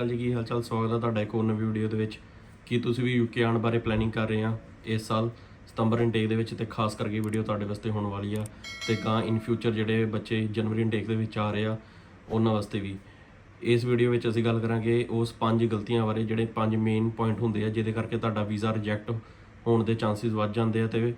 ਅਕਾਲ ਜੀ, ਕੀ ਹਾਲ ਚਾਲ ਸਵਾਗਤ ਹੈ ਤੁਹਾਡਾ ਇੱਕ ਹੋਰ ਨਵੀਂ ਵੀਡੀਓ ਦੇ ਵਿੱਚ। ਕੀ ਤੁਸੀਂ ਵੀ ਯੂਕੇ ਆਉਣ ਬਾਰੇ ਪਲੈਨਿੰਗ ਕਰ ਰਹੇ ਆ ਇਸ ਸਾਲ? ਸਤੰਬਰ ਇਨਟੇਕ ਦੇ ਵਿੱਚ ਤੇ ਖਾਸ ਕਰਕੇ ਵੀਡੀਓ ਤੁਹਾਡੇ ਵਾਸਤੇ ਹੋਣ ਵਾਲੀ ਆ ਤੇ ਗਾਂ ਇਨ ਫਿਊਚਰ ਜਿਹੜੇ ਬੱਚੇ ਜਨਵਰੀ ਇਨਟੇਕ ਦੇ ਵਿੱਚ ਆ ਰਹੇ ਆ, ਉਹਨਾਂ ਵਾਸਤੇ ਵੀ। ਇਸ ਵੀਡੀਓ ਵਿੱਚ ਅਸੀਂ ਗੱਲ ਕਰਾਂਗੇ ਉਸ ਪੰਜ ਗਲਤੀਆਂ ਬਾਰੇ ਜਿਹੜੇ ਪੰਜ ਮੇਨ ਪੁਆਇੰਟ ਹੁੰਦੇ ਆ, ਜਿਹਦੇ ਕਰਕੇ ਤੁਹਾਡਾ ਵੀਜ਼ਾ ਰਿਜੈਕਟ ਹੋਣ ਦੇ ਚਾਂਸਸ ਵੱਧ ਜਾਂਦੇ ਆ ਤੇ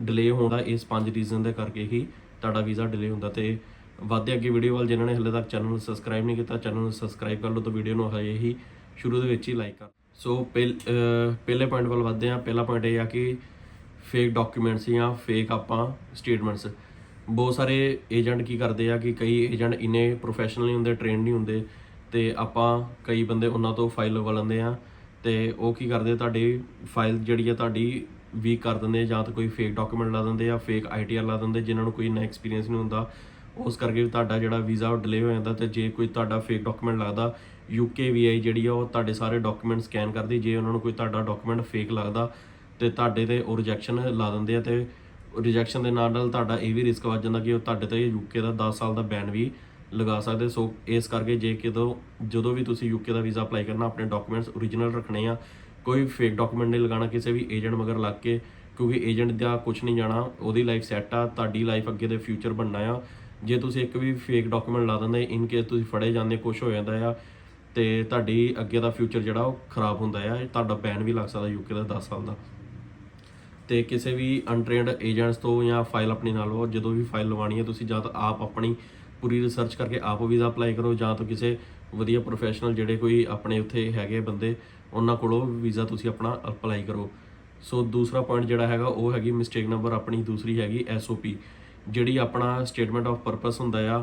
ਡਿਲੇ ਹੋਣ ਦਾ ਇਸ ਪੰਜ ਰੀਜ਼ਨ ਦੇ ਕਰਕੇ ਹੀ ਤੁਹਾਡਾ ਵੀਜ਼ਾ ਡਿਲੇ ਹੁੰਦਾ ਤੇ ਵੱਧਦੇ ਅੱਗੇ ਵੀਡੀਓ ਵੱਲ, ਜਿਨ੍ਹਾਂ ਨੇ ਹਲੇ ਤੱਕ ਚੈਨਲ ਨੂੰ ਸਬਸਕ੍ਰਾਈਬ ਨਹੀਂ ਕੀਤਾ ਚੈਨਲ ਨੂੰ ਸਬਸਕ੍ਰਾਈਬ ਕਰ ਲਓ ਤਾਂ ਵੀਡੀਓ ਨੂੰ ਹਜੇ ਹੀ ਸ਼ੁਰੂ ਦੇ ਵਿੱਚ ਹੀ ਲਾਈਕ ਕਰ ਸੋ ਪਹਿਲ- ਪਹਿਲੇ ਪੁਆਇੰਟ ਵੱਲ ਵੱਧਦੇ ਆ ਪਹਿਲਾ ਪੁਆਇੰਟ ਇਹ ਆ ਕਿ ਫੇਕ ਡਾਕੂਮੈਂਟਸ ਜਾਂ ਫੇਕ ਆਪਾਂ ਸਟੇਟਮੈਂਟਸ ਬਹੁਤ ਸਾਰੇ ਏਜੰਟ ਕੀ ਕਰਦੇ ਆ ਕਿ ਕਈ ਏਜੰਟ ਇੰਨੇ ਪ੍ਰੋਫੈਸ਼ਨਲ ਨਹੀਂ ਹੁੰਦੇ ਟ੍ਰੇਨਡ ਨਹੀਂ ਹੁੰਦੇ, ਤੇ ਆਪਾਂ ਕਈ ਬੰਦੇ ਉਹਨਾਂ ਤੋਂ ਫਾਈਲ ਲਵਾ ਲੈਂਦੇ ਆ, ਤੇ ਉਹ ਕੀ ਕਰਦੇ, ਤੁਹਾਡੀ ਫਾਈਲ ਜਿਹੜੀ ਆ ਤੁਹਾਡੀ ਵੀਕ ਕਰ ਦਿੰਦੇ ਜਾਂ ਤਾਂ ਕੋਈ ਫੇਕ ਡਾਕੂਮੈਂਟ ਲਾ ਦਿੰਦੇ ਆ ਫੇਕ ਆਈਟੀਆਰ ਲਾ ਦਿੰਦੇ, ਜਿਨ੍ਹਾਂ ਨੂੰ ਕੋਈ ਇੰਨਾ ਐਕਸਪੀਰੀਅੰਸ ਨਹੀਂ ਹੁੰਦਾ। ਉਸ ਕਰਕੇ ਵੀ ਤੁਹਾਡਾ ਜਿਹੜਾ ਵੀਜ਼ਾ ਉਹ ਡਿਲੇ ਹੋ ਜਾਂਦਾ ਤੇ ਜੇ ਕੋਈ ਤੁਹਾਡਾ ਫੇਕ ਡਾਕੂਮੈਂਟ ਲੱਗਦਾ ਯੂਕੇ ਵੀਆਈ ਜਿਹੜੀ ਆ ਉਹ ਤੁਹਾਡੇ ਸਾਰੇ ਡਾਕੂਮੈਂਟ ਸਕੈਨ ਕਰਦੀ, ਜੇ ਉਹਨਾਂ ਨੂੰ ਕੋਈ ਤੁਹਾਡਾ ਡਾਕੂਮੈਂਟ ਫੇਕ ਲੱਗਦਾ ਤੇ ਤੁਹਾਡੇ ਤੇ ਉਹ ਰਿਜੈਕਸ਼ਨ ਲਾ ਦਿੰਦੇ ਆ ਤੇ ਰਿਜੈਕਸ਼ਨ ਦੇ ਨਾਲ ਨਾਲ ਤੁਹਾਡਾ ਇਹ ਵੀ ਰਿਸਕ ਵੱਜ ਜਾਂਦਾ ਕਿ ਉਹ ਤੁਹਾਡੇ ਤੇ ਯੂਕੇ ਦਾ 10 ਸਾਲ ਦਾ ਬੈਨ ਵੀ ਲਗਾ ਸਕਦੇ। ਸੋ ਇਸ ਕਰਕੇ ਜੇ ਕਿਦੋਂ ਜਦੋਂ ਵੀ ਤੁਸੀਂ ਯੂਕੇ ਦਾ ਵੀਜ਼ਾ ਅਪਲਾਈ ਕਰਨਾ, ਆਪਣੇ ਡਾਕੂਮੈਂਟਸ ਓਰੀਜਨਲ ਰੱਖਣੇ ਆ, ਕੋਈ ਫੇਕ ਡਾਕੂਮੈਂਟ ਨਹੀਂ ਲਗਾਉਣਾ ਕਿਸੇ ਵੀ ਏਜੰਟ ਮਗਰ ਲੱਗ ਕੇ, ਕਿਉਂਕਿ ਏਜੰਟ ਦਾ ਕੁਝ ਨਹੀਂ ਜਾਣਾ, ਉਹਦੀ ਲਾਈਫ ਸੈੱਟ ਆ, ਤੁਹਾਡੀ ਲਾਈਫ ਅੱਗੇ ਦੇ ਫਿਊਚਰ ਬਣਨਾ ਆ। ਜੇ ਤੁਸੀਂ ਇੱਕ ਵੀ ਫੇਕ ਡਾਕੂਮੈਂਟ ਲਾ ਦਿੰਦੇ ਇਨ ਕੇਸ ਤੁਸੀਂ ਫੜੇ ਜਾਂਦੇ ਕੁਝ ਹੋ ਜਾਂਦਾ ਆ, ਤੇ ਤੁਹਾਡੀ ਅੱਗੇ ਦਾ ਫਿਊਚਰ ਜਿਹੜਾ ਉਹ ਖਰਾਬ ਹੁੰਦਾ ਆ, ਤੁਹਾਡਾ ਬੈਨ ਵੀ ਲੱਗ ਸਕਦਾ ਯੂਕੇ ਦਾ 10 ਸਾਲ ਦਾ। ਤੇ ਕਿਸੇ ਵੀ ਅਨਟ੍ਰੇਨਡ ਏਜੰਟਸ ਤੋਂ ਜਾਂ ਫਾਈਲ ਆਪਣੀ ਨਾਲ ਲਓ, ਜਦੋਂ ਵੀ ਫਾਈਲ ਲਵਾਣੀ ਹੈ, ਤੁਸੀਂ ਜਾਂ ਤਾਂ ਆਪ ਆਪਣੀ ਪੂਰੀ ਰਿਸਰਚ ਕਰਕੇ ਆਪ ਵੀਜ਼ਾ ਅਪਲਾਈ ਕਰੋ, ਜਾਂ ਤਾਂ ਕਿਸੇ ਵਧੀਆ ਪ੍ਰੋਫੈਸ਼ਨਲ ਜਿਹੜੇ ਕੋਈ ਆਪਣੇ ਉੱਥੇ ਹੈਗੇ ਬੰਦੇ, ਉਹਨਾਂ ਕੋਲੋਂ ਵੀਜ਼ਾ ਤੁਸੀਂ ਆਪਣਾ ਅਪਲਾਈ ਕਰੋ। ਸੋ ਦੂਸਰਾ ਪੁਆਇੰਟ ਜਿਹੜਾ ਹੈਗਾ, ਉਹ ਹੈਗੀ ਮਿਸਟੇਕ ਨੰਬਰ ਆਪਣੀ ਦੂਸਰੀ ਹੈਗੀ ਐਸਓਪੀ ਜਿਹੜੀ ਆਪਣਾ ਸਟੇਟਮੈਂਟ ਆਫ ਪਰਪਸ ਹੁੰਦਾ ਆ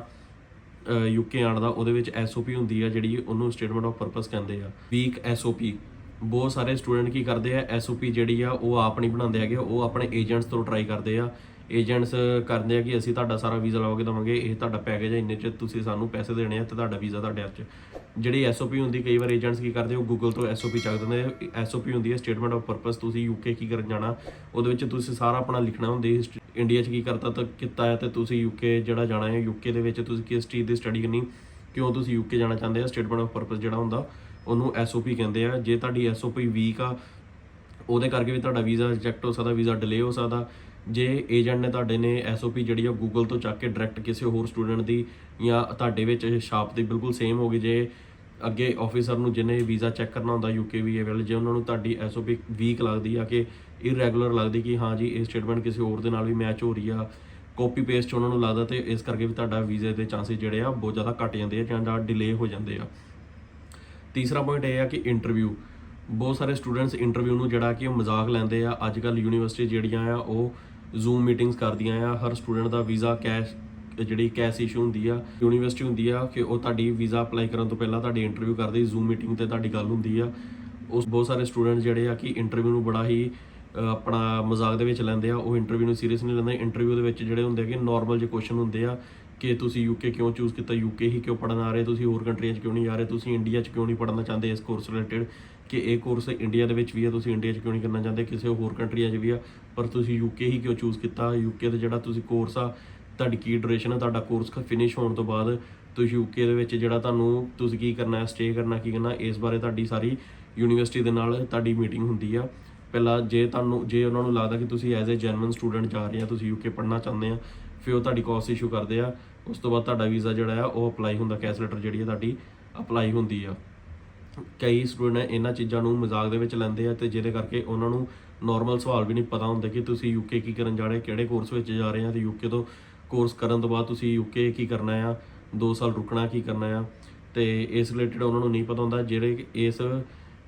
ਯੂਕੇ ਆਣ ਦਾ, ਉਹਦੇ ਵਿੱਚ ਐਸਓਪੀ ਹੁੰਦੀ ਆ, ਜਿਹੜੀ ਉਹਨੂੰ ਸਟੇਟਮੈਂਟ ਆਫ ਪਰਪਸ ਕਹਿੰਦੇ ਆ। ਵੀਕ ਐਸਓਪੀ ਬਹੁਤ ਸਾਰੇ ਸਟੂਡੈਂਟ ਕੀ ਕਰਦੇ ਆ ਐਸਓਪੀ ਜਿਹੜੀ ਆ, ਉਹ ਆਪ ਨਹੀਂ ਬਣਾਉਂਦੇ ਹੈਗੇ, ਉਹ ਆਪਣੇ ਏਜੰਟਸ ਤੋਂ ਟਰਾਈ ਕਰਦੇ ਆ। ਏਜੰਟਸ ਕਰਦੇ ਆ ਕਿ ਅਸੀਂ ਤੁਹਾਡਾ ਸਾਰਾ ਵੀਜ਼ਾ ਲਵਾ ਕੇ ਦਵਾਂਗੇ, ਇਹ ਤੁਹਾਡਾ ਪੈਕੇਜ ਹੈ ਇੰਨੇ ਚ ਤੁਸੀਂ ਸਾਨੂੰ ਪੈਸੇ ਦੇਣੇ ਆ, ਤੇ ਤੁਹਾਡਾ ਵੀਜ਼ਾ ਤੁਹਾਡੇ ਹੱਥ 'ਚ। ਜਿਹੜੀ ਐਸਓਪੀ ਹੁੰਦੀ, ਕਈ ਵਾਰ ਏਜੰਟਸ ਕੀ ਕਰਦੇ, ਉਹ ਗੂਗਲ ਤੋਂ ਐਸਓਪੀ ਚੱਕ ਦਿੰਦੇ ਐਸਓਪੀ ਹੁੰਦੀ ਹੈ ਸਟੇਟਮੈਂਟ ਆਫ ਪਰਪਸ ਤੁਸੀਂ ਯੂਕੇ ਕੀ ਕਰਨ ਜਾਣਾ, ਉਹਦੇ ਵਿੱਚ ਤੁਸੀਂ ਸਾਰਾ ਆਪਣਾ ਲਿਖਣਾ ਹੁੰਦੀ ਹਿਸਟਰੀ ਇੰਡੀਆ 'ਚ ਕੀ ਕਰਤਾ ਤਾਂ ਕੀਤਾ ਹੈ ਤੇ ਤੁਸੀਂ ਯੂਕੇ ਜਿਹੜਾ ਜਾਣਾ ਹੈ ਯੂਕੇ ਦੇ ਵਿੱਚ ਤੁਸੀਂ ਕਿਸ ਚੀਜ਼ ਦੀ ਸਟੱਡੀ ਕਰਨੀ, ਕਿਉਂ ਤੁਸੀਂ ਯੂਕੇ ਜਾਣਾ ਚਾਹੁੰਦੇ ਆ ਸਟੇਟਮੈਂਟ ਆਫ ਪਰਪਸ ਜਿਹੜਾ ਹੁੰਦਾ, ਉਹਨੂੰ ਐਸਓਪੀ ਕਹਿੰਦੇ ਆ। ਜੇ ਤੁਹਾਡੀ ਐਸਓਪੀ ਵੀਕ ਆ, ਉਹਦੇ ਕਰਕੇ ਵੀ ਤੁਹਾਡਾ ਵੀਜ਼ਾ ਰਿਜੈਕਟ ਹੋ ਸਕਦਾ, ਵੀਜ਼ਾ ਡਿਲੇ ਹੋ ਸਕਦਾ। ਜੇ ਏਜੰਟ ਨੇ ਤੁਹਾਡੇ ਨੇ ਐਸਓਪੀ ਜਿਹੜੀ ਆ ਗੂਗਲ ਤੋਂ ਚੱਕ ਕੇ ਡਾਇਰੈਕਟ ਕਿਸੇ ਹੋਰ ਸਟੂਡੈਂਟ ਦੀ ਜਾਂ ਤੁਹਾਡੇ ਵਿੱਚ ਸ਼ਾਪ ਦੀ ਬਿਲਕੁਲ ਸੇਮ ਹੋ ਗਈ, ਜੇ ਅੱਗੇ ਆਫੀਸਰ ਨੂੰ ਜਿਹਨੇ ਵੀਜ਼ਾ ਚੈੱਕ ਕਰਨਾ ਹੁੰਦਾ ਯੂਕੇ ਵੀਏ ਵੇਲੇ, ਜੇ ਉਹਨਾਂ ਨੂੰ ਤੁਹਾਡੀ ਐਸਓਪੀ ਵੀਕ ਲੱਗਦੀ ਆ ਕਿ ਇਰੈਗੂਲਰ ਲੱਗਦੀ ਕਿ ਹਾਂ ਜੀ, ਇਹ ਸਟੇਟਮੈਂਟ ਕਿਸੇ ਹੋਰ ਦੇ ਨਾਲ ਵੀ ਮੈਚ ਹੋ ਰਹੀ ਆ ਕਾਪੀ ਪੇਸਟ ਉਹਨਾਂ ਨੂੰ ਲੱਗਦਾ ਤੇ ਇਸ ਕਰਕੇ ਵੀ ਤੁਹਾਡਾ ਵੀਜ਼ੇ ਦੇ ਚਾਂਸਸ ਜਿਹੜੇ ਆ ਬਹੁਤ ਜ਼ਿਆਦਾ ਘਟ ਜਾਂਦੇ ਆ ਜਾਂ ਜਾਂ ਡਿਲੇ ਹੋ ਜਾਂਦੇ ਆ। ਤੀਸਰਾ ਪੁਆਇੰਟ ਇਹ ਆ ਕਿ ਇੰਟਰਵਿਊ ਬਹੁਤ ਸਾਰੇ ਸਟੂਡੈਂਟਸ ਇੰਟਰਵਿਊ ਨੂੰ ਜਿਹੜਾ ਕਿ ਮਜ਼ਾਕ ਲੈਂਦੇ ਆ, ਅੱਜ ਕੱਲ ਯੂਨੀਵਰਸਿਟੀ ਜਿਹੜੀਆਂ ਆ ਉਹ ਜ਼ੂਮ ਮੀਟਿੰਗਸ ਕਰਦੀਆਂ ਆ, ਹਰ ਸਟੂਡੈਂਟ ਦਾ ਵੀਜ਼ਾ ਕੈਸ਼ ਜਿਹੜੀ ਕੈਸ਼ ਇਸ਼ੂ ਹੁੰਦੀ ਆ, ਯੂਨੀਵਰਸਿਟੀ ਹੁੰਦੀ ਆ, ਕਿ ਉਹ ਤੁਹਾਡੀ ਵੀਜ਼ਾ ਅਪਲਾਈ ਕਰਨ ਤੋਂ ਪਹਿਲਾਂ ਤੁਹਾਡੀ ਇੰਟਰਵਿਊ ਕਰਦੇ ਜ਼ੂਮ ਮੀਟਿੰਗ ਤੇ ਤੁਹਾਡੀ ਗੱਲ ਹੁੰਦੀ ਆ। ਉਸ ਬਹੁਤ ਸਾਰੇ ਸਟੂਡੈਂਟ ਜਿਹੜੇ ਆ ਕਿ ਇੰਟਰਵਿਊ ਨੂੰ ਬੜਾ ਹੀ ਆਪਣਾ ਮਜ਼ਾਕ ਦੇ ਵਿੱਚ ਲੈਂਦੇ ਆ, ਉਹ ਇੰਟਰਵਿਊ ਨੂੰ ਸੀਰੀਅਸ ਨਹੀਂ ਲੈਂਦੇ। ਇੰਟਰਵਿਊ ਦੇ ਵਿੱਚ ਜਿਹੜੇ ਹੁੰਦੇ ਆ ਕਿ ਨਾਰਮਲ ਜਿਹੇ ਕੁਐਸਚਨ ਹੁੰਦੇ ਆ, ਕਿ ਤੁਸੀਂ ਯੂਕੇ ਕਿਉਂ ਚੂਜ਼ ਕੀਤਾ ਯੂਕੇ ਹੀ ਕਿਉਂ ਪੜਨ ਆ ਰਹੇ, ਤੁਸੀਂ ਹੋਰ ਕੰਟਰੀਆਂ 'ਚ ਕਿਉਂ ਨਹੀਂ ਆ ਰਹੇ, ਤੁਸੀਂ ਇੰਡੀਆ 'ਚ ਕਿਉਂ ਨਹੀਂ ਪੜਨਾ ਚਾਹੁੰਦੇ, ਇਸ ਕੋਰਸ ਰਿਲੇਟਡ ਕਿ ਇਹ ਕੋਰਸ ਇੰਡੀਆ ਦੇ ਵਿੱਚ ਵੀ ਆ, ਤੁਸੀਂ ਇੰਡੀਆ 'ਚ ਕਿਉਂ ਨਹੀਂ ਕਰਨਾ ਚਾਹੁੰਦੇ, ਕਿਸੇ ਹੋਰ ਕੰਟਰੀਆਂ 'ਚ ਵੀ ਆ, ਪਰ ਤੁਸੀਂ ਯੂਕੇ ਹੀ ਕਿਉਂ ਚੂਜ਼ ਕੀਤਾ? ਯੂਕੇ ਦਾ ਜਿਹੜਾ ਤੁਸੀਂ ਕੋਰਸ ਆ ਤੁਹਾਡੀ ਕੀ ਡਿਊਰੇਸ਼ਨ ਹੈ ਤੁਹਾਡਾ ਕੋਰਸ ਫਿਨਿਸ਼ ਹੋਣ ਤੋਂ ਬਾਅਦ ਤੁਸੀਂ ਯੂਕੇ ਦੇ ਵਿੱਚ ਜਿਹੜਾ ਤੁਹਾਨੂੰ ਤੁਸੀਂ ਕੀ ਕਰਨਾ ਹੈ ਸਟੇ ਕਰਨਾ, ਕੀ ਕਰਨਾ, ਇਸ ਬਾਰੇ ਤੁਹਾਡੀ ਸਾਰੀ ਯੂਨੀਵਰਸਿਟੀ ਦੇ ਨਾਲ ਤੁਹਾਡੀ ਮੀਟਿੰਗ ਹੁੰਦੀ ਆ। ਪਹਿਲਾਂ ਜੇ ਤੁਹਾਨੂੰ, ਜੇ ਉਹਨਾਂ ਨੂੰ ਲੱਗਦਾ ਕਿ ਤੁਸੀਂ ਐਜ਼ ਅ ਜਰਮਨ ਸਟੂਡੈਂਟ ਜਾ ਰਹੇ ਆ, ਤੁਸੀਂ ਯੂਕੇ ਪੜ੍ਹਨਾ ਚਾਹੁੰਦੇ ਆ, ਫਿਰ ਉਹ ਤੁਹਾਡੀ ਕੋਰਸ ਇਸ਼ੂ ਕਰਦੇ ਆ। ਉਸ ਤੋਂ ਬਾਅਦ ਤੁਹਾਡਾ ਵੀਜ਼ਾ ਜਿਹੜਾ ਆ, ਉਹ ਅਪਲਾਈ ਹੁੰਦਾ ਕੈਸ ਲੈਟਰ ਜਿਹੜੀ ਆ ਤੁਹਾਡੀ ਅਪਲਾਈ ਹੁੰਦੀ ਆ। ਕਈ ਸਟੂਡੈਂਟ ਇਹਨਾਂ ਚੀਜ਼ਾਂ ਨੂੰ ਮਜ਼ਾਕ ਦੇ ਵਿੱਚ ਲੈਂਦੇ ਆ ਤੇ ਜਿਹਦੇ ਕਰਕੇ ਉਹਨਾਂ ਨੂੰ ਨਾਰਮਲ ਸਵਾਲ ਵੀ ਨਹੀਂ ਪਤਾ ਹੁੰਦੇ ਕਿ ਤੁਸੀਂ ਯੂਕੇ ਕੀ ਕਰਨ ਜਾ ਰਹੇ, ਕਿਹੜੇ ਕੋਰਸ ਵਿੱਚ ਜਾ ਰਹੇ ਆ ਤੇ ਯੂਕੇ ਤੋਂ ਕੋਰਸ ਕਰਨ ਤੋਂ ਬਾਅਦ ਤੁਸੀਂ ਯੂਕੇ ਕੀ ਕਰਨਾ ਆ? 2 ਸਾਲ ਰੁਕਣਾ ਕੀ ਕਰਨਾ ਆ? ਤੇ ਇਸ ਰਿਲੇਟਡ ਉਹਨਾਂ ਨੂੰ ਨਹੀਂ ਪਤਾ ਹੁੰਦਾ, ਜਿਹੜੇ ਇਸ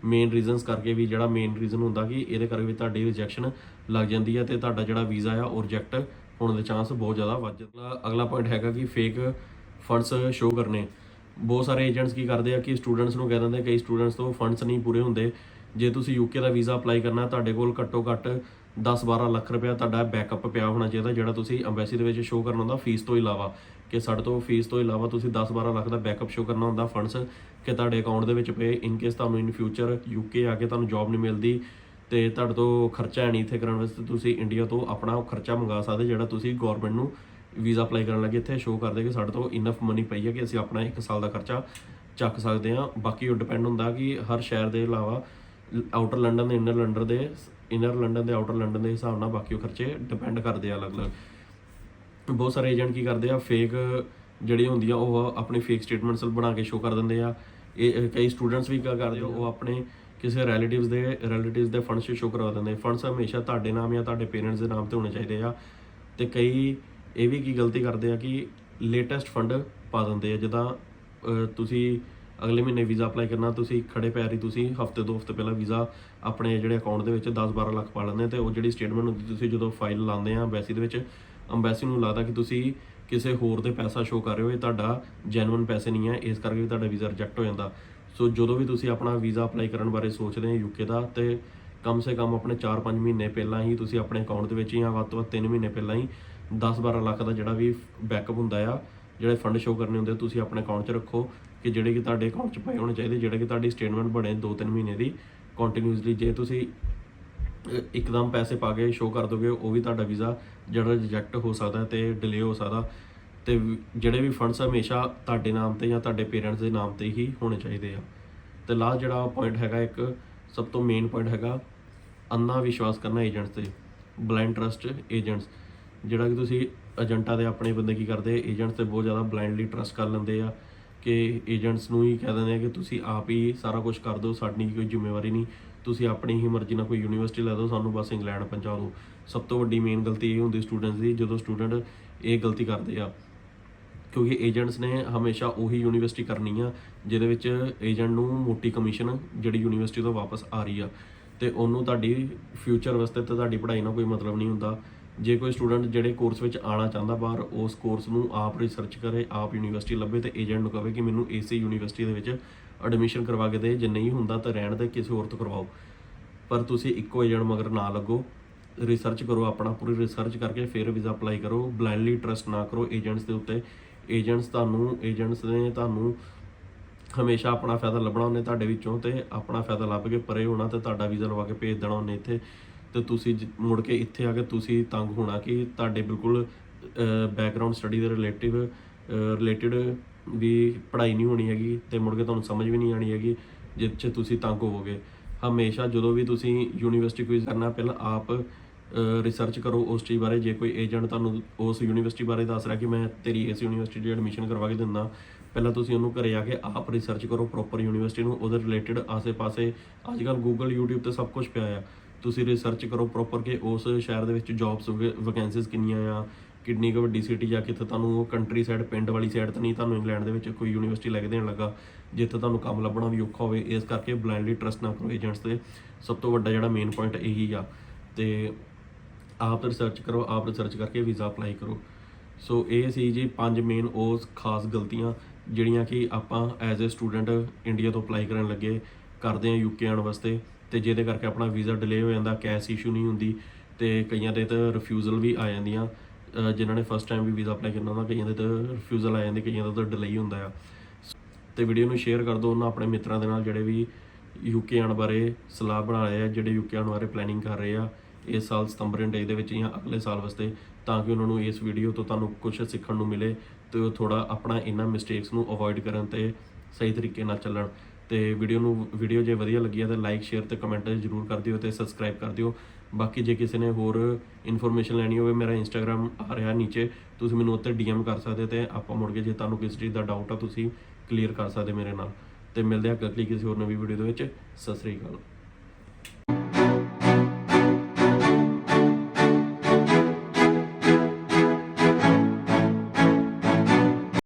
ਮੇਨ ਰੀਜ਼ਨਸ ਕਰਕੇ ਵੀ ਜਿਹੜਾ ਮੇਨ ਰੀਜ਼ਨ ਹੁੰਦਾ ਕਿ ਇਹਦੇ ਕਰਕੇ ਵੀ ਤੁਹਾਡੀ ਰਿਜੈਕਸ਼ਨ ਲੱਗ ਜਾਂਦੀ ਹੈ ਤੇ ਤੁਹਾਡਾ ਜਿਹੜਾ ਵੀਜ਼ਾ ਆ ਉਹ ਰਿਜੈਕਟ ਹੋਣ ਦੇ ਚਾਂਸ ਬਹੁਤ ਜ਼ਿਆਦਾ ਵੱਧ ਜਾਂਦਾ ਅਗਲਾ ਪੁਆਇੰਟ ਹੈਗਾ ਕਿ ਫੇਕ ਫੰਡਸ ਸ਼ੋ ਕਰਨੇ। ਬਹੁਤ ਸਾਰੇ ਏਜੰਟਸ ਕੀ ਕਰਦੇ ਆ ਕਿ ਸਟੂਡੈਂਟਸ ਨੂੰ ਕਹਿ ਦਿੰਦੇ ਕਈ ਸਟੂਡੈਂਟਸ ਤੋਂ ਫੰਡਸ ਨਹੀਂ ਪੂਰੇ ਹੁੰਦੇ। ਜੇ ਤੁਸੀਂ ਯੂਕੇ ਦਾ ਵੀਜ਼ਾ ਅਪਲਾਈ ਕਰਨਾ, ਤੁਹਾਡੇ ਕੋਲ ਘੱਟੋ ਘੱਟ 10-12 ਲੱਖ ਰੁਪਇਆ ਤੁਹਾਡਾ ਬੈਕਅਪ ਪਿਆ ਹੋਣਾ ਚਾਹੀਦਾ, ਜਿਹੜਾ ਤੁਸੀਂ ਐਮਬੈਸੀ ਦੇ ਵਿੱਚ ਸ਼ੋਅ ਕਰਨਾ ਹੁੰਦਾ ਫੀਸ ਤੋਂ ਇਲਾਵਾ। ਕਿ ਸਾਡੇ ਤੋਂ ਫੀਸ ਤੋਂ ਇਲਾਵਾ ਤੁਸੀਂ 10-12 ਲੱਖ ਦਾ ਬੈਕਅਪ ਸ਼ੋਅ ਕਰਨਾ ਹੁੰਦਾ ਫੰਡਸ ਕਿ ਤੁਹਾਡੇ ਅਕਾਊਂਟ ਦੇ ਵਿੱਚ ਪਏ ਇਨ ਕੇਸ ਤੁਹਾਨੂੰ ਇਨ ਫਿਊਚਰ ਯੂਕੇ ਆ ਕੇ ਤੁਹਾਨੂੰ ਜੌਬ ਨਹੀਂ ਮਿਲਦੀ ਤੇ ਤੁਹਾਡੇ ਤੋਂ ਖਰਚਾ ਹੈ ਨਹੀਂ ਇੱਥੇ ਕਰਨ ਵਾਸਤੇ, ਤੁਸੀਂ ਇੰਡੀਆ ਤੋਂ ਆਪਣਾ ਖਰਚਾ ਮੰਗਾ ਸਕਦੇ, ਜਿਹੜਾ ਤੁਸੀਂ ਗਵਰਨਮੈਂਟ ਨੂੰ ਵੀਜ਼ਾ ਅਪਲਾਈ ਕਰਨ ਲੱਗੇ, ਇੱਥੇ ਸ਼ੋਅ ਕਰਦੇ ਕਿ ਸਾਡੇ ਤੋਂ ਇਨਫ ਮਨੀ ਪਈ ਹੈ ਕਿ ਅਸੀਂ ਆਪਣਾ 1 ਸਾਲ ਦਾ ਖਰਚਾ ਚੱਕ ਸਕਦੇ ਹਾਂ। ਬਾਕੀ ਉਹ ਡਿਪੈਂਡ ਹੁੰਦਾ ਕਿ ਹਰ ਸ਼ਹਿਰ ਦੇ ਇਲਾਵਾ ਆਊਟਰ ਲੰਡਨ ਦੇ ਇਨਰ ਲੰਡਨ ਦੇ ਇਨਰ ਲੰਡਨ ਦੇ ਆਊਟਰ ਲੰਡਨ ਦੇ ਹਿਸਾਬ ਨਾਲ ਬਾਕੀ ਉਹ ਖਰਚੇ ਡਿਪੈਂਡ ਕਰਦੇ ਆ ਅਲੱਗ-ਅਲੱਗ। ਬਹੁਤ ਸਾਰੇ ਏਜੰਟ ਕੀ ਕਰਦੇ ਆ ਫੇਕ ਜਿਹੜੀ ਹੁੰਦੀ ਆ, ਉਹ ਆਪਣੀ ਫੇਕ ਸਟੇਟਮੈਂਟਸ ਬਣਾ ਕੇ ਸ਼ੋ ਕਰ ਦਿੰਦੇ ਆ। ਇਹ ਕਈ ਸਟੂਡੈਂਟਸ ਵੀ ਕਰਦੇ ਆ, ਉਹ ਆਪਣੇ ਕਿਸੇ ਰਿਲੇਟਿਵਸ ਦੇ ਰਿਲੇਟਿਵਸ ਦੇ ਫੰਡਸ ਸ਼ੋ ਕਰਵਾ ਦਿੰਦੇ ਫੰਡਸ ਹਮੇਸ਼ਾ ਤੁਹਾਡੇ ਨਾਮ ਜਾਂ ਤੁਹਾਡੇ ਪੇਰੈਂਟਸ ਦੇ ਨਾਮ ਤੇ ਹੋਣੇ ਚਾਹੀਦੇ ਆ। ਤੇ ਕਈ ਇਹ ਵੀ ਕੀ ਗਲਤੀ ਕਰਦੇ ਆ ਕਿ ਲੇਟੈਸਟ ਫੰਡ ਪਾ ਦਿੰਦੇ ਆ, ਜਿੱਦਾਂ ਤੁਸੀਂ ਅਗਲੇ ਮਹੀਨੇ ਵੀਜ਼ਾ ਅਪਲਾਈ ਕਰਨਾ ਤੁਸੀਂ ਖੜੇ ਪੈਰ ਹੀ ਤੁਸੀਂ ਹਫ਼ਤੇ ਦੋ ਹਫ਼ਤੇ ਪਹਿਲਾਂ ਵੀਜ਼ਾ ਆਪਣੇ ਜਿਹੜੇ ਅਕਾਊਂਟ ਦੇ ਵਿੱਚ 10-12 ਲੱਖ ਪਾ ਲੈਂਦੇ ਆ ਤੇ ਉਹ ਜਿਹੜੀ ਸਟੇਟਮੈਂਟ ਹੁੰਦੀ ਤੁਸੀਂ ਜਦੋਂ ਫਾਈਲ ਲਾਉਂਦੇ ਆ ਐਮਬੈਸੀ ਦੇ ਵਿੱਚ ਐਮਬੈਸੀ ਨੂੰ ਲੱਗਦਾ ਕਿ ਤੁਸੀਂ ਕਿਸੇ ਹੋਰ ਦੇ ਪੈਸਾ ਸ਼ੋ ਕਰ ਰਹੇ ਹੋ ਇਹ ਤੁਹਾਡਾ ਜੈਨੂਇਨ ਪੈਸੇ ਨਹੀਂ ਹੈ ਇਸ ਕਰਕੇ ਵੀ ਤੁਹਾਡਾ ਵੀਜ਼ਾ ਰਿਜੈਕਟ ਹੋ ਜਾਂਦਾ। ਸੋ ਜਦੋਂ ਵੀ ਤੁਸੀਂ ਆਪਣਾ ਵੀਜ਼ਾ ਅਪਲਾਈ ਕਰਨ ਬਾਰੇ ਸੋਚਦੇ ਹੋ ਯੂਕੇ ਦਾ ਤੇ ਕਮ ਸੇ ਕਮ ਆਪਣੇ 4-5 ਮਹੀਨੇ ਪਹਿਲਾਂ ਹੀ ਤੁਸੀਂ ਆਪਣੇ ਅਕਾਊਂਟ ਦੇ ਵਿੱਚ ਜਾਂ ਵੱਧ ਤੋਂ ਵੱਧ 3 ਮਹੀਨੇ ਪਹਿਲਾਂ ਹੀ 10-12 ਲੱਖ ਦਾ ਜਿਹੜਾ ਵੀ ਬੈਕਅਪ ਹੁੰਦਾ ਆ ਜਿਹੜੇ ਫੰਡ ਸ਼ੋ ਕਰਨੇ ਹੁੰਦੇ ਆ, ਤੁਸੀਂ ਆਪਣੇ ਅਕਾਊਂਟ 'ਚ ਰੱਖੋ। ਕਿ ਜਿਹੜੇ ਕਿ ਤੁਹਾਡੇ ਅਕਾਊਂਟ 'ਚ ਪਏ ਹੋਣੇ ਚਾਹੀਦੇ, ਜਿਹੜੇ ਕਿ ਤੁਹਾਡੀ ਸਟੇਟਮੈਂਟ ਬਣੇ 2-3 ਮਹੀਨੇ ਦੀ ਕੰਟੀਨਿਊਸਲੀ ਜੇ ਤੁਸੀਂ ਇੱਕਦਮ ਪੈਸੇ ਪਾ ਕੇ ਸ਼ੋਅ ਕਰ ਦੋਗੇ, ਉਹ ਵੀ ਤੁਹਾਡਾ ਵੀਜ਼ਾ ਜਿਹੜਾ ਰਿਜੈਕਟ ਹੋ ਸਕਦਾ ਹੈ ਤੇ ਡਿਲੇ ਹੋ ਸਕਦਾ। ਤੇ ਜਿਹੜੇ ਵੀ ਫੰਡਸ ਹਮੇਸ਼ਾ ਤੁਹਾਡੇ ਨਾਮ ਤੇ ਜਾਂ ਤੁਹਾਡੇ ਪੇਰੈਂਟਸ ਦੇ ਨਾਮ ਤੇ ਹੀ ਹੋਣੇ ਚਾਹੀਦੇ ਆ। ਤੇ ਲਾਸਟ ਜਿਹੜਾ ਪੁਆਇੰਟ ਹੈਗਾ, ਇੱਕ ਸਭ ਤੋਂ ਮੇਨ ਪੁਆਇੰਟ ਹੈਗਾ ਅੰਨਾ ਵਿਸ਼ਵਾਸ ਕਰਨਾ ਏਜੰਟਸ ਤੇ ਬਲਾਈਂਡ ਟਰਸਟ ਏਜੰਟਸ ਜਿਹੜਾ ਕਿ ਤੁਸੀਂ ਏਜੰਟਾਂ ਦੇ ਆਪਣੇ ਬੰਦੇ ਕੀ ਕਰਦੇ ਏਜੰਟਸ ਤੇ ਬਹੁਤ ਜ਼ਿਆਦਾ ਬਲਾਈਂਡਲੀ ਟਰਸਟ ਕਰ ਲੈਂਦੇ ਆ। ਕਿ ਏਜੰਟਸ ਨੂੰ ਹੀ ਕਹਿ ਦਿੰਦੇ ਆ ਕਿ ਤੁਸੀਂ ਆਪ ਹੀ ਸਾਰਾ ਕੁਝ ਕਰ ਦਿਓ, ਸਾਡੀ ਕੋਈ ਜ਼ਿੰਮੇਵਾਰੀ ਨਹੀਂ। ਤੁਸੀਂ ਆਪਣੀ ਹੀ ਮਰਜ਼ੀ ਨਾਲ ਕੋਈ ਯੂਨੀਵਰਸਿਟੀ ਲੈ ਦਿਓ, ਸਾਨੂੰ ਬਸ ਇੰਗਲੈਂਡ ਪਹੁੰਚਾ ਦਿਓ। ਸਭ ਤੋਂ ਵੱਡੀ ਮੇਨ ਗਲਤੀ ਇਹ ਹੁੰਦੀ ਸਟੂਡੈਂਟਸ ਦੀ, ਜਦੋਂ ਸਟੂਡੈਂਟ ਇਹ ਗਲਤੀ ਕਰਦੇ ਆ। ਕਿਉਂਕਿ ਏਜੰਟਸ ਨੇ ਹਮੇਸ਼ਾ ਉਹੀ ਯੂਨੀਵਰਸਿਟੀ ਕਰਨੀ ਆ, ਜਿਹਦੇ ਵਿੱਚ ਏਜੰਟ ਨੂੰ ਮੋਟੀ ਕਮਿਸ਼ਨ ਜਿਹੜੀ ਯੂਨੀਵਰਸਿਟੀ ਤੋਂ ਵਾਪਸ ਆ ਰਹੀ ਆ। ਤੇ ਉਹਨੂੰ ਤੁਹਾਡੀ ਫਿਊਚਰ ਵਾਸਤੇ ਤੇ ਤੁਹਾਡੀ ਪੜ੍ਹਾਈ ਨਾਲ ਕੋਈ ਮਤਲਬ ਨਹੀਂ ਹੁੰਦਾ। ਜੇ ਕੋਈ ਸਟੂਡੈਂਟ ਜਿਹੜੇ ਕੋਰਸ ਵਿੱਚ ਆਣਾ ਚਾਹੁੰਦਾ ਬਾਹਰ, ਉਸ ਕੋਰਸ ਨੂੰ ਆਪ ਰਿਸਰਚ ਕਰੇ, ਆਪ ਯੂਨੀਵਰਸਿਟੀ ਲੱਭੇ ਤੇ ਏਜੰਟ ਨੂੰ ਕਹੇ ਕਿ ਮੈਨੂੰ ਇਸੇ ਯੂਨੀਵਰਸਿਟੀ ਦੇ ਵਿੱਚ ਐਡਮਿਸ਼ਨ ਕਰਵਾ ਕੇ ਦੇ, ਜੇ ਨਹੀਂ ਹੁੰਦਾ ਤਾਂ ਰਹਿਣ ਦੇ, ਕਿਸੇ ਹੋਰ ਤੋਂ ਕਰਵਾਓ। ਪਰ ਤੁਸੀਂ ਇੱਕੋ ਏਜੰਟ ਮਗਰ ਨਾ ਲੱਗੋ ਰਿਸਰਚ ਕਰੋ, ਆਪਣਾ ਪੂਰੀ ਰਿਸਰਚ ਕਰਕੇ ਫਿਰ ਵੀਜ਼ਾ ਅਪਲਾਈ ਕਰੋ ਬਲਾਈਂਡਲੀ ਟਰਸਟ ਨਾ ਕਰੋ ਏਜੰਟਸ ਦੇ ਉੱਤੇ। ਏਜੰਟਸ ਤੁਹਾਨੂੰ ਏਜੰਟਸ ਨੇ ਤੁਹਾਨੂੰ ਹਮੇਸ਼ਾ ਆਪਣਾ ਫਾਇਦਾ ਲੱਭਣਾ ਉਹਨੇ ਤੁਹਾਡੇ ਵਿੱਚੋਂ ਤੇ ਆਪਣਾ ਫਾਇਦਾ ਲੱਭ ਕੇ ਪਰੇ ਹੋਣਾ ਤੇ ਤੁਹਾਡਾ ਵੀਜ਼ਾ ਲਵਾ ਕੇ ਭੇਜ ਦੇਣਾ ਉਹਨੇ ਇੱਥੇ। ਤੇ ਤੁਸੀਂ ਜ- ਮੁੜ ਕੇ ਇੱਥੇ ਆ ਕੇ ਤੁਸੀਂ ਤੰਗ ਹੋਣਾ ਕਿ ਤੁਹਾਡੇ ਬਿਲਕੁਲ ਬੈਕਗ੍ਰਾਉਂਡ ਸਟੱਡੀ ਦੇ ਰਿਲੇਟਿਵ ਰਿਲੇਟਡ ਵੀ ਪੜ੍ਹਾਈ ਨਹੀਂ ਹੋਣੀ ਹੈਗੀ ਤੇ ਮੁੜ ਕੇ ਤੁਹਾਨੂੰ ਸਮਝ ਵੀ ਨਹੀਂ ਆਣੀ ਹੈਗੀ ਜਿਸ 'ਚ ਤੁਸੀਂ ਤੰਗ ਹੋਵੋਗੇ। ਹਮੇਸ਼ਾ ਜਦੋਂ ਵੀ ਤੁਸੀਂ ਯੂਨੀਵਰਸਿਟੀ ਕੁਇਜ਼ ਕਰਨਾ, ਪਹਿਲਾਂ ਆਪ ਰਿਸਰਚ ਕਰੋ ਉਸ ਚੀਜ਼ ਬਾਰੇ। ਜੇ ਕੋਈ ਏਜੰਟ ਤੁਹਾਨੂੰ ਉਸ ਯੂਨੀਵਰਸਿਟੀ ਬਾਰੇ ਦੱਸ ਰਿਹਾ ਕਿ ਮੈਂ ਤੇਰੀ ਇਸ ਯੂਨੀਵਰਸਿਟੀ 'ਚ ਐਡਮਿਸ਼ਨ ਕਰਵਾ ਕੇ ਦਿੰਦਾ, ਪਹਿਲਾਂ ਤੁਸੀਂ ਉਹਨੂੰ ਘਰੇ ਆ ਕੇ ਆਪ ਰਿਸਰਚ ਕਰੋ ਪ੍ਰੋਪਰ ਯੂਨੀਵਰਸਿਟੀ ਨੂੰ। ਉਹਦੇ ਰਿਲੇਟਡ ਆਸੇ-ਪਾਸੇ ਅੱਜ ਅੱਜਕੱਲ ਗੂਗਲ YouTube ਤੇ ਸਭ ਕੁਝ ਪਿਆ ਆ। ਤੁਸੀਂ ਰਿਸਰਚ ਕਰੋ ਪ੍ਰੋਪਰ ਕਿ ਉਸ ਸ਼ਹਿਰ ਦੇ ਵਿੱਚ ਜੌਬਸ ਵੈਕੈਂਸੀਜ਼ ਕਿੰਨੀਆਂ ਆ, ਕਿੰਨੀ ਕੁ ਵੱਡੀ ਸਿਟੀ ਜਾਂ ਕਿੱਥੇ ਤੁਹਾਨੂੰ ਕੰਟਰੀ ਸਾਈਡ ਪਿੰਡ ਵਾਲੀ ਸਾਈਡ ਤਾਂ ਨਹੀਂ, ਤੁਹਾਨੂੰ ਇੰਗਲੈਂਡ ਦੇ ਵਿੱਚ ਕੋਈ ਯੂਨੀਵਰਸਿਟੀ ਲੈ ਕੇ ਦੇਣ ਲੱਗਾ, ਜਿੱਥੇ ਤੁਹਾਨੂੰ ਕੰਮ ਲੱਭਣਾ ਵੀ ਔਖਾ ਹੋਵੇ, ਇਸ ਕਰਕੇ ਬਲਾਈਂਡਲੀ ਟਰਸਟ ਨਾ ਕਰੋ ਏਜੰਟਸ ਤੇ। ਸਭ ਤੋਂ ਵੱਡਾ ਜਿਹੜਾ ਮੇਨ ਪੁਆਇੰਟ ਇਹੀ ਆ। ਤੇ ਆਪ ਰਿਸਰਚ ਕਰੋ, ਆਪ ਰਿਸਰਚ ਕਰਕੇ ਵੀਜ਼ਾ ਅਪਲਾਈ ਕਰੋ। ਸੋ ਇਹ ਸੀ ਜੀ ਪੰਜ ਮੇਨ ਉਸ ਖਾਸ ਗਲਤੀਆਂ, ਜਿਹੜੀਆਂ ਕਿ ਆਪਾਂ ਐਜ਼ ਅ ਸਟੂਡੈਂਟ ਇੰਡੀਆ ਤੋਂ ਅਪਲਾਈ ਕਰਨ ਲੱਗੇ, ਕਰਦੇ ਆ ਯੂਕੇ ਆਉਣ ਵਾਸਤੇ। ਤੇ ਜਿਹਦੇ ਕਰਕੇ ਆਪਣਾ ਵੀਜ਼ਾ ਡਿਲੇ ਹੋ ਜਾਂਦਾ, ਕੈਸ਼ ਇਸ਼ੂ ਨਹੀਂ ਹੁੰਦੀ ਤੇ ਕਈਆਂ ਦੇ ਤਾਂ ਰਿਫਿਊਜ਼ਲ ਵੀ ਆ ਜਾਂਦੀਆਂ। ਅਹ ਜਿਨ੍ਹਾਂ ਨੇ ਫਸਟ ਟਾਈਮ ਵੀ ਵੀਜ਼ਾ ਅਪਲਾਈ ਕਰਨਾ ਹੁੰਦਾ, ਕਈਆਂ ਦੇ ਤਾਂ ਰਿਫਿਊਜ਼ਲ ਆ ਜਾਂਦੇ, ਕਈਆਂ ਦਾ ਤਾਂ ਡਿਲੇ ਹੁੰਦਾ ਆ। ਤੇ ਵੀਡੀਓ ਨੂੰ ਸ਼ੇਅਰ ਕਰ ਦਿਓ, ਉਹਨਾਂ ਆਪਣੇ ਮਿੱਤਰਾਂ ਦੇ ਨਾਲ ਜਿਹੜੇ ਵੀ ਯੂਕੇ ਆਉਣ ਬਾਰੇ ਸਲਾਹ ਬਣਾ ਰਹੇ ਆ, ਜਿਹੜੇ ਯੂਕੇ ਆਉਣ ਬਾਰੇ ਪਲੈਨਿੰਗ ਕਰ ਰਹੇ ਆ ਇਸ ਸਾਲ ਸਤੰਬਰ ਇੰਟੇਕ ਦੇ ਵਿੱਚ ਜਾਂ ਅਗਲੇ ਸਾਲ ਵਾਸਤੇ, ਤਾਂ ਕਿ ਉਹਨਾਂ ਨੂੰ ਇਸ ਵੀਡੀਓ ਤੋਂ ਤੁਹਾਨੂੰ ਕੁਝ ਸਿੱਖਣ ਨੂੰ ਮਿਲੇ ਤੇ ਉਹ ਥੋੜਾ ਆਪਣਾ ਇਹਨਾਂ ਮਿਸਟੇਕਸ ਨੂੰ ਅਵੋਇਡ ਕਰਨ ਤੇ ਸਹੀ ਤਰੀਕੇ ਨਾਲ ਚੱਲਣ। ਤੇ ਵੀਡੀਓ ਨੂੰ ਵੀਡੀਓ ਜੇ ਵਧੀਆ ਲੱਗੀ ਹੈ ਤਾਂ ਲਾਈਕ ਸ਼ੇਅਰ ਤੇ ਕਮੈਂਟ ਜ਼ਰੂਰ ਕਰ ਦਿਓ ਤੇ ਸਬਸਕ੍ਰਾਈਬ ਕਰ ਦਿਓ। ਬਾਕੀ ਜੇ ਕਿਸੇ ਨੇ ਹੋਰ ਇਨਫੋਰਮੇਸ਼ਨ ਲੈਣੀ ਹੋਵੇ, ਮੇਰਾ ਇੰਸਟਾਗ੍ਰam ਆ ਰਿਹਾ ਨੀਚੇ, ਤੁਸੀਂ ਮੈਨੂੰ ਉੱਤੇ ਡੀਐਮ ਕਰ ਸਕਦੇ ਤੇ ਆਪਾਂ ਮੁੜ ਕੇ ਜੇ ਤੁਹਾਨੂੰ ਕਿਸੇ ਚੀਜ਼ ਦਾ ਡਾਊਟ ਆ, ਤੁਸੀਂ ਕਲੀਅਰ ਕਰ ਸਕਦੇ ਮੇਰੇ ਨਾਲ। ਤੇ ਮਿਲਦੇ ਆ ਅਗਲੀ ਕਿਸੇ ਹੋਰ ਨਵੀਂ ਵੀਡੀਓ ਦੇ ਵਿੱਚ। ਸਤਿ ਸ੍ਰੀ ਅਕਾਲ।